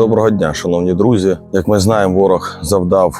Доброго дня, шановні друзі. Як ми знаємо, ворог завдав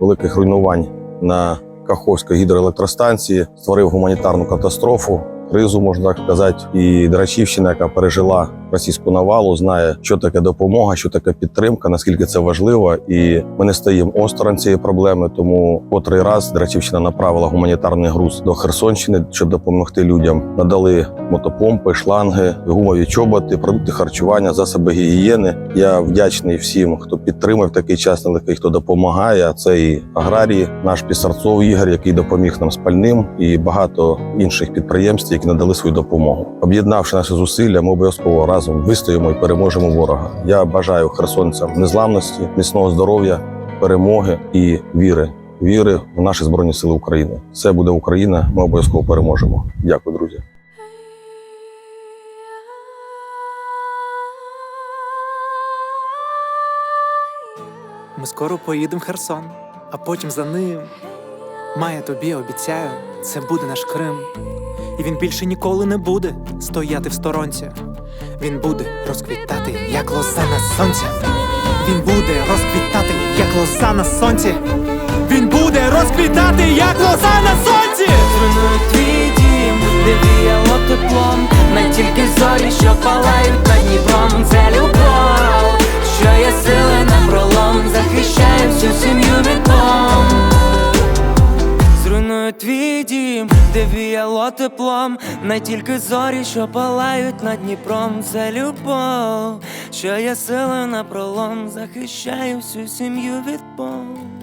великих руйнувань на Каховській гідроелектростанції, створив гуманітарну катастрофу. Кризу можна так сказати, і Драчівщина, яка пережила російську навалу, знає, що таке допомога, що таке підтримка, наскільки це важливо, і ми не стоїмо осторонь цієї проблеми. Тому котрий раз Драчівщина направила гуманітарний груз до Херсонщини, щоб допомогти людям. Надали мотопомпи, шланги, гумові чоботи, продукти харчування, засоби гігієни. Я вдячний всім, хто підтримав такий час нелегкий, хто допомагає. А Це і аграрії, наш Пісарцов Ігор, який допоміг нам з пальним, і багато інших підприємств, які надали свою допомогу. Об'єднавши наші зусилля, ми обов'язково разом вистоїмо і переможемо ворога. Я бажаю херсонцям незламності, міцного здоров'я, перемоги і віри. Віри в наші збройні сили України. Це буде Україна. Ми обов'язково переможемо. Дякую, друзі. Ми скоро поїдемо в Херсон, а потім за ним. Має тобі обіцяю, це буде наш Крим. І він більше ніколи не буде стояти в сторонці. Він буде розквітати, як лоза на сонці. Він буде розквітати, як лоза на сонці. Він буде розквітати, як лоза на сонці. Не тільки зорі, що палають над Дніпром Це любов, що є сили на пролом Захищає всю сім'ю від бомб де віяло теплом. Не тільки зорі, що палають над Дніпром. Це любов, що є сила на пролом захищаю всю сім'ю від бомб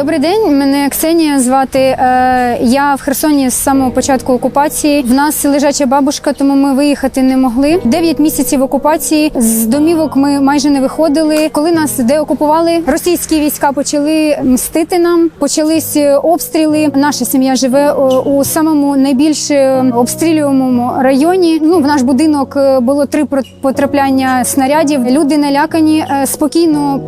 Добрий день, мене Ксенія звати. Е, Я в Херсоні з самого початку окупації. В нас лежача бабушка, тому ми виїхати не могли. Дев'ять місяців окупації з домівок ми майже не виходили. Коли нас деокупували, російські війська почали мстити нам. Почались обстріли. Наша сім'я живе у самому найбільш е, обстрілюваному районі. Ну в наш будинок е, було три потрапляння снарядів. Люди налякані е, спокійно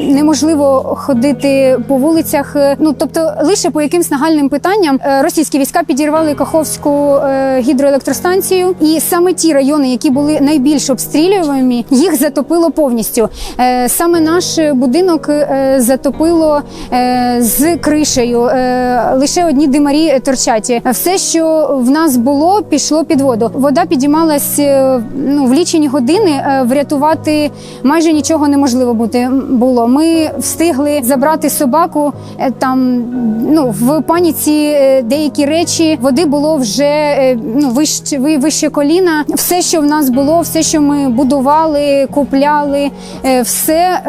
неможливо ходити по вулицях. Е, Ну тобто, лише по якимсь нагальним питанням е, російські війська підірвали Каховську е, гідроелектростанцію, і саме ті райони, які були найбільш обстрілювані, їх затопило повністю. Саме наш будинок затопило з кришею. Лише одні димарі торчать. Все, що в нас було, пішло під воду. Вода підіймалась ну, в лічені години. Врятувати майже нічого неможливо бути було. Ми встигли забрати собаку е, там. Ну в паніці е, деякі речі води було вже е, ну вище вище коліна. Все, що в нас було, все, що ми будували, купляли, все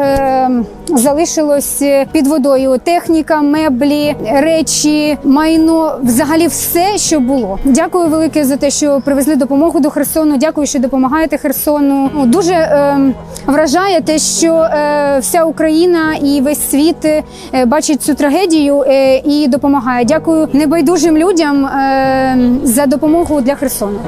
залишилось під водою. Техніка, меблі, речі, майно, взагалі все, що було. Дякую велике за те, що привезли допомогу до Херсону. Дякую, що допомагаєте Херсону. Ну, Дуже е, вражає те, що е, вся Україна і весь світ е, бачить цю трагедію е, і допомагає. Дякую небайдужим людям е, за допомогу для Херсону.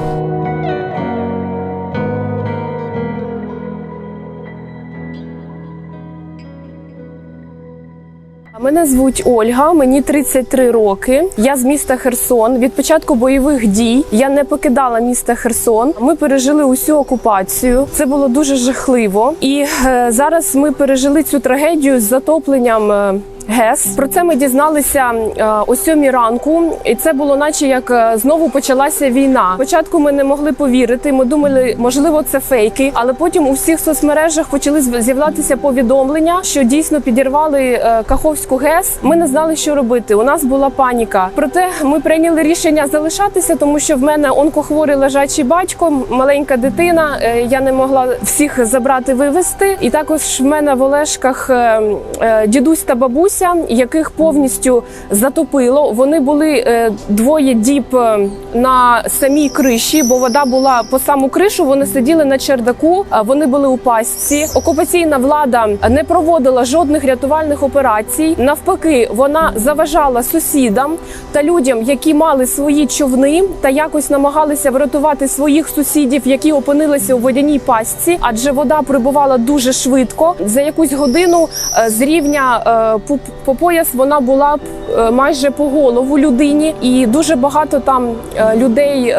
Мене звуть Ольга, мені 33 роки. Я з міста Херсон. Від початку бойових дій я не покидала міста Херсон. Ми пережили усю окупацію. Це було дуже жахливо. І е, зараз ми пережили цю трагедію з затопленням. ГЕС про це ми дізналися е, о сьомій ранку, і це було, наче як е, знову почалася війна. Спочатку ми не могли повірити. Ми думали, можливо, це фейки, але потім у всіх соцмережах почали з'являтися повідомлення, що дійсно підірвали е, Каховську ГЕС. Ми не знали, що робити. У нас була паніка. Проте ми прийняли рішення залишатися, тому що в мене онкохворий лежачий батько, маленька дитина. Я не могла всіх забрати, вивезти. І також в мене в Олешках е, е, дідусь та бабуся, яких повністю затопило. Вони були е, двоє діб е, на самій криші, бо вода була по саму кришу. Вони сиділи на чердаку, вони були у пастці. Окупаційна влада не проводила жодних рятувальних операцій. Навпаки, вона заважала сусідам та людям, які мали свої човни, та якось намагалися врятувати своїх сусідів, які опинилися у водяній пастці, адже вода прибувала дуже швидко. За якусь годину е, з рівня е, по, по пояс вона була б, е, майже по голову людині, і дуже багато там е, людей.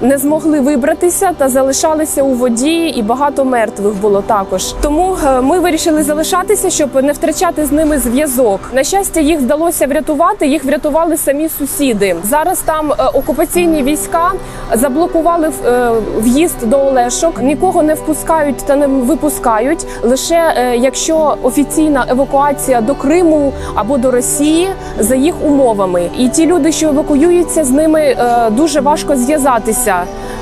Не змогли вибратися та залишалися у воді, і багато мертвих було також. Тому е, ми вирішили залишатися, щоб не втрачати з ними зв'язок. На щастя, їх вдалося врятувати. Їх врятували самі сусіди. Зараз там е, окупаційні війська заблокували е, в'їзд до Олешок. Нікого не впускають та не випускають. Лише якщо офіційна евакуація до Криму або до Росії за їх умовами. І ті люди, що евакуюються, з ними дуже важко зв'язатися.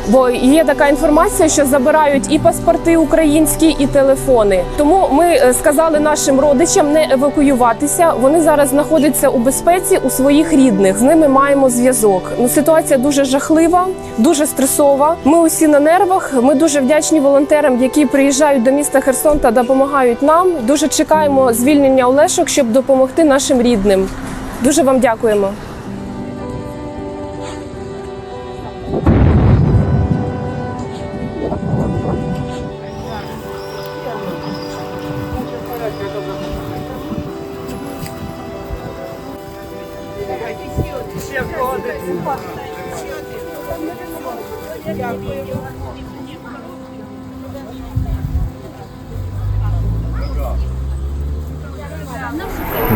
Бо є така інформація, що забирають і паспорти українські, і телефони. Тому ми е, сказали нашим родичам не евакуюватися. Вони зараз знаходяться у безпеці у своїх рідних. З ними маємо зв'язок. Ну ситуація дуже жахлива, дуже стресова. Ми усі на нервах. Ми дуже вдячні волонтерам, які приїжджають до міста Херсон та допомагають нам. Дуже чекаємо звільнення Олешок, щоб допомогти нашим рідним. Дуже вам дякуємо.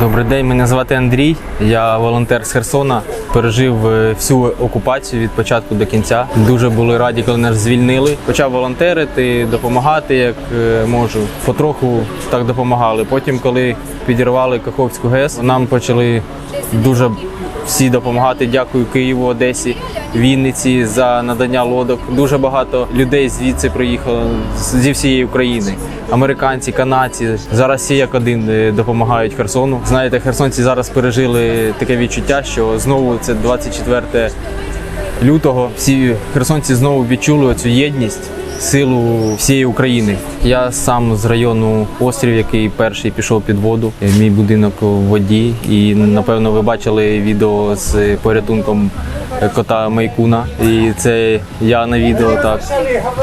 Добрий день, мене звати Андрій. Я волонтер з Херсона. Пережив е, всю окупацію від початку до кінця. Дуже були раді, коли нас звільнили. Почав волонтерити, допомагати як е, можу. Потроху так допомагали. Потім, коли підірвали Каховську ГЕС, нам почали дуже всі допомагати. Дякую Києву, Одесі, Вінниці за надання лодок. Дуже багато людей звідси приїхало зі всієї України. Американці, канадці зараз всі як один е, допомагають Херсону. Знаєте, херсонці зараз пережили таке відчуття, що знову це 24 лютого. Всі херсонці знову відчули цю єдність. Силу всієї України. Я сам з району острів, який перший пішов під воду. Мій будинок в воді, і напевно ви бачили відео з порятунком кота Майкуна. І це я на відео. Так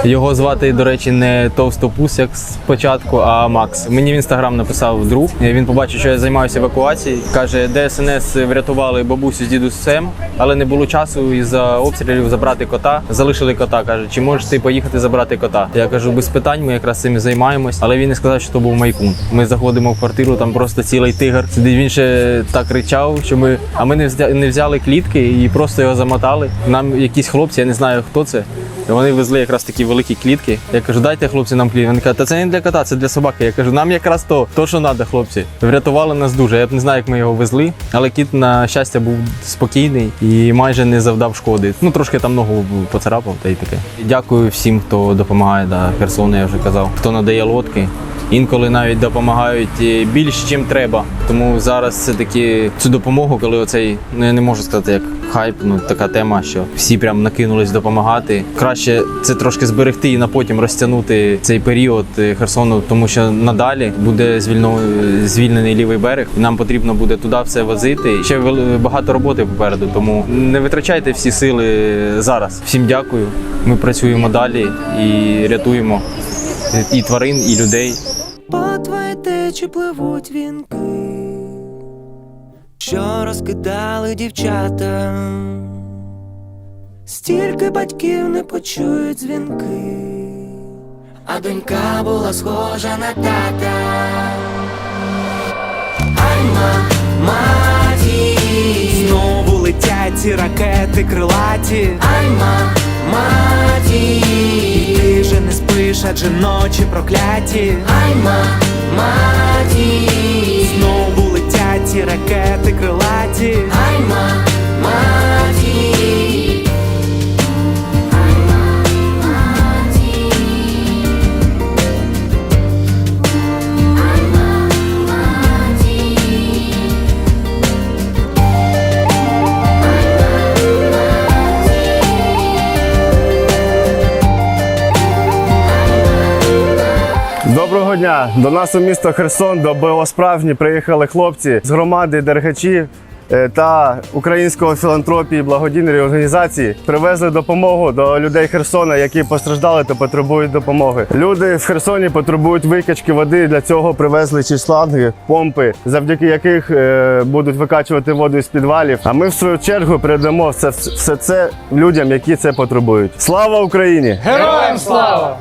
його звати, до речі, не Товстопус, як спочатку, а Макс. Мені в інстаграм написав друг. Він побачив, що я займаюся евакуацією. каже, ДСНС врятували бабусю з дідусем, але не було часу із-за обстрілів забрати кота. Залишили кота. каже, чи можеш ти поїхати забрати кота? Я кажу, без питань, ми якраз цим займаємось. Але він не сказав, що то був майкун. Ми заходимо в квартиру, там просто цілий тигр. Сидить він ще так кричав, що ми. А ми не взяли клітки і просто його замотали. Нам якісь хлопці, я не знаю хто це. Вони везли якраз такі великі клітки. Я кажу, дайте хлопці нам клітки. Вони кажуть, та це не для кота, це для собаки. Я кажу, нам якраз то, то що треба, хлопці. Врятували нас дуже. Я б не знаю, як ми його везли, але кіт, на щастя, був спокійний і майже не завдав шкоди. Ну трошки там ногу поцарапав та й таке. Дякую всім, хто допомагає да, Херсону, я вже казав, хто надає лодки. Інколи навіть допомагають е, більш чим треба. Тому зараз все таки цю допомогу, коли оцей ну я не можу сказати як хайп, ну така тема, що всі прям накинулись допомагати. Краще це трошки зберегти і на потім розтягнути цей період е, Херсону, тому що надалі буде звільно звільнений лівий берег. Нам потрібно буде туди все возити. Ще багато роботи попереду. Тому не витрачайте всі сили зараз. Всім дякую. Ми працюємо далі і рятуємо і тварин, і людей. По твоїй пливуть вінки, що розкидали дівчата. Стільки батьків не почують дзвінки, а донька була схожа на тата. Альма, маті, Знову летять ці ракети крилаті. Альма, маті, Ти вже не спиш, адже ночі прокляті. Альма, маті, ці ракети крилаті. Альма, маті. Доброго дня! До нас у місто Херсон, до Босправжні приїхали хлопці з громади Дергачі. е, та українського філантропії благодійної організації привезли допомогу до людей Херсона, які постраждали та потребують допомоги. Люди в Херсоні потребують викачки води. Для цього привезли ці шланги, помпи, завдяки яких е, будуть викачувати воду із підвалів. А ми в свою чергу передамо все, все це людям, які це потребують. Слава Україні! Героям слава!